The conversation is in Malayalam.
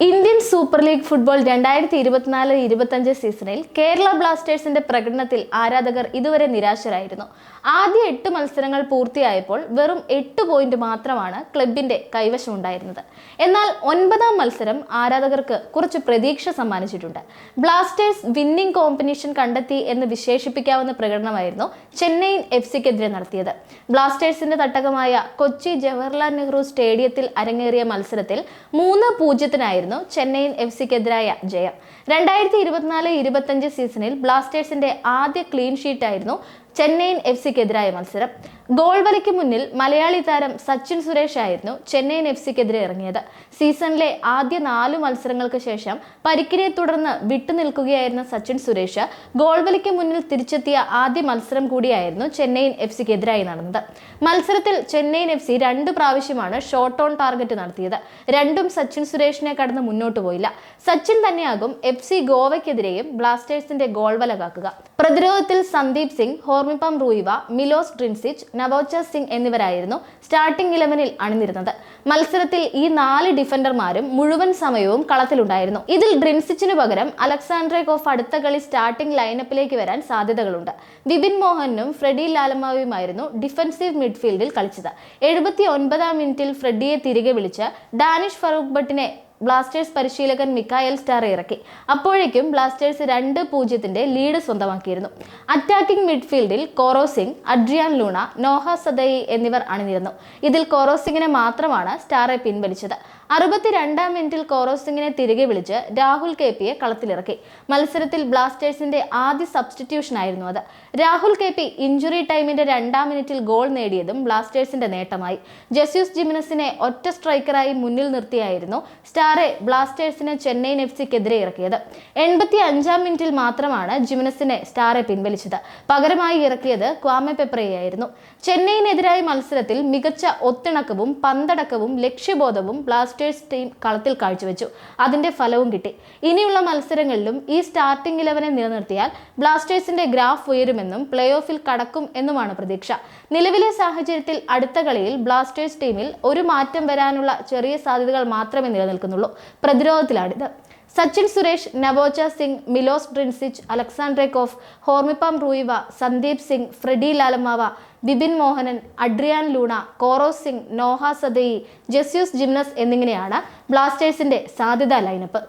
In സൂപ്പർ ലീഗ് ഫുട്ബോൾ രണ്ടായിരത്തി ഇരുപത്തിനാല് ഇരുപത്തഞ്ച് സീസണിൽ കേരള ബ്ലാസ്റ്റേഴ്സിന്റെ പ്രകടനത്തിൽ ആരാധകർ ഇതുവരെ നിരാശരായിരുന്നു. ആദ്യ എട്ട് മത്സരങ്ങൾ പൂർത്തിയായപ്പോൾ വെറും എട്ട് പോയിന്റ് മാത്രമാണ് ക്ലബിന്റെ കൈവശമുണ്ടായിരുന്നത്. എന്നാൽ ഒൻപതാം മത്സരം ആരാധകർക്ക് കുറച്ച് പ്രതീക്ഷ സമ്മാനിച്ചിട്ടുണ്ട്. ബ്ലാസ്റ്റേഴ്സ് വിന്നിംഗ് കോമ്പിനേഷൻ കണ്ടെത്തി എന്ന് വിശേഷിപ്പിക്കാവുന്ന പ്രകടനമായിരുന്നു ചെന്നൈയിൻ എഫ് സിക്കെതിരെ നടത്തിയത്. ബ്ലാസ്റ്റേഴ്സിന്റെ തട്ടകമായ കൊച്ചി ജവഹർലാൽ നെഹ്റു സ്റ്റേഡിയത്തിൽ അരങ്ങേറിയ മത്സരത്തിൽ മൂന്ന് പൂജ്യത്തിനായിരുന്നു ചെന്നൈയിൻ എഫ് സിക്കെതിരായ ജയം. രണ്ടായിരത്തി ഇരുപത്തിനാല് ഇരുപത്തഞ്ച് സീസണിൽ ബ്ലാസ്റ്റേഴ്സിന്റെ ആദ്യ ക്ലീൻ ഷീറ്റായിരുന്നു ചെന്നൈയിൻ എഫ് സിക്കെതിരായ മത്സരം. ഗോൾ വലയ്ക്ക് മുന്നിൽ മലയാളി താരം സച്ചിൻ സുരേഷ് ആയിരുന്നു ചെന്നൈയിൻ എഫ് സിക്കെതിരെ ഇറങ്ങിയത്. സീസണിലെ ആദ്യ നാലു മത്സരങ്ങൾക്ക് ശേഷം പരിക്കിനെ തുടർന്ന് വിട്ടുനിൽക്കുകയായിരുന്ന സച്ചിൻ സുരേഷ് ഗോൾ വലയ്ക്ക് മുന്നിൽ തിരിച്ചെത്തിയ ആദ്യ മത്സരം കൂടിയായിരുന്നു ചെന്നൈയിൻ എഫ് സിക്കെതിരായി നടന്നത്. മത്സരത്തിൽ ചെന്നൈയിൻ എഫ് സി രണ്ട് പ്രാവശ്യമാണ് ഷോട്ട് ഓൺ ടാർഗറ്റ് നടത്തിയത്. രണ്ടും സച്ചിൻ സുരേഷിനെ കടന്ന് മുന്നോട്ട് പോയില്ല. സച്ചിൻ തന്നെയാകും എഫ് സി ഗോവയ്ക്കെതിരെയും ബ്ലാസ്റ്റേഴ്സിന്റെ ഗോൾ വല കാക്കുക. പ്രതിരോധത്തിൽ സന്ദീപ് സിംഗ് ഹോർമിപ്പം റൂയിവ മിലോസ് ഡ്രിൻസിച്ച് നവോച്ച സിംഗ് എന്നിവരായിരുന്നു സ്റ്റാർട്ടിംഗ് ഇലവനിൽ അണിനിരുന്നത്. മത്സരത്തിൽ ഈ നാല് ഡിഫൻഡർമാരും മുഴുവൻ സമയവും കളത്തിലുണ്ടായിരുന്നു. ഇതിൽ ഡ്രിൻസിച്ചിന് പകരം അലക്സാണ്ട്രെ കോഫ് അടുത്ത കളി സ്റ്റാർട്ടിംഗ് ലൈനപ്പിലേക്ക് വരാൻ സാധ്യതകളുണ്ട്. വിപിൻ മോഹനും ഫ്രെഡി ലാലമാവുമായിരുന്നു ഡിഫൻസീവ് മിഡ്ഫീൽഡിൽ കളിച്ചത്. എഴുപത്തി ഒൻപതാം മിനിറ്റിൽ ഫ്രെഡിയെ തിരികെ വിളിച്ച് ഡാനിഷ് ഫറൂഖ് ഭട്ടിനെ ബ്ലാസ്റ്റേഴ്സ് പരിശീലകൻ മിക്കായൽ സ്റ്റാർ ഇറക്കി. അപ്പോഴേക്കും ബ്ലാസ്റ്റേഴ്സ് രണ്ട് പൂജ്യത്തിന്റെ ലീഡ് സ്വന്തമാക്കിയിരുന്നു. Attacking മിഡ്ഫീൽഡിൽ Korou Singh Adrian Luna Noah Sadaoui എന്നിവർ അണിനിരുന്നു. ഇതിൽ കോറോസിംഗിനെ മാത്രമാണ് സ്റ്റാറെ പിൻവലിച്ചത്. അറുപത്തിരണ്ടാം മിനിറ്റിൽ കോറോസിംഗിനെ തിരികെ വിളിച്ച് രാഹുൽ കെ പിയെ കളത്തിലിറക്കി. മത്സരത്തിൽ ബ്ലാസ്റ്റേഴ്സിന്റെ ആദ്യ സബ്സ്റ്റിറ്റ്യൂഷൻ ആയിരുന്നു അത്. രാഹുൽ കെ പി ഇഞ്ചുറി ടൈമിന്റെ രണ്ടാം മിനിറ്റിൽ ഗോൾ നേടിയതും ബ്ലാസ്റ്റേഴ്സിന്റെ നേട്ടമായി. ജസ്യൂസ് ജിമിനസിനെ ഒറ്റ സ്ട്രൈക്കറായി മുന്നിൽ നിർത്തിയായിരുന്നു സ്റ്റാറെ ബ്ലാസ്റ്റേഴ്സിന് ചെന്നൈയിൻ എഫ് സിക്കെതിരെ ഇറക്കിയത്. എൺപത്തി അഞ്ചാം മിനിറ്റിൽ മാത്രമാണ് ജിമിനസിനെ സ്റ്റാറെ പിൻവലിച്ചത്. പകരമായി ഇറക്കിയത് ക്വാമെ പെപ്രയായിരുന്നു ചെന്നൈയിനെതിരായ മത്സരത്തിൽ മികച്ച ഒത്തിണക്കവും പന്തടക്കവും ലക്ഷ്യബോധവും ബ്ലാസ്റ്റേഴ്സ് ടീം കളത്തിൽ കാഴ്ചവെച്ചു. അതിന്റെ ഫലവും കിട്ടി. ഇനിയുള്ള മത്സരങ്ങളിലും ഈ സ്റ്റാർട്ടിംഗ് ഇലവനെ നിലനിർത്തിയാൽ ബ്ലാസ്റ്റേഴ്സിന്റെ ഗ്രാഫ് ഉയരുമെന്നും പ്ലേ ഓഫിൽ കടക്കും എന്നുമാണ് പ്രതീക്ഷ. നിലവിലെ സാഹചര്യത്തിൽ അടുത്ത കളിയിൽ ബ്ലാസ്റ്റേഴ്സ് ടീമിൽ ഒരു മാറ്റം വരാനുള്ള ചെറിയ സാധ്യതകൾ മാത്രമേ നിലനിൽക്കുന്നുള്ളൂ പ്രതിരോധത്തിലാണിത്. Sachin Suresh Naocha Singh Milos Drincic Alexandre Coeff Hormipam Ruivah Sandeep Singh Freddy Lallawmawma Bipin Mohanan Adrian Luna Korou Singh Noah Sadaoui Jesus Jimenez എന്നിങ്ങനെയാണ് ബ്ലാസ്റ്റേഴ്സിന്റെ സാധ്യതാ ലൈനപ്പ്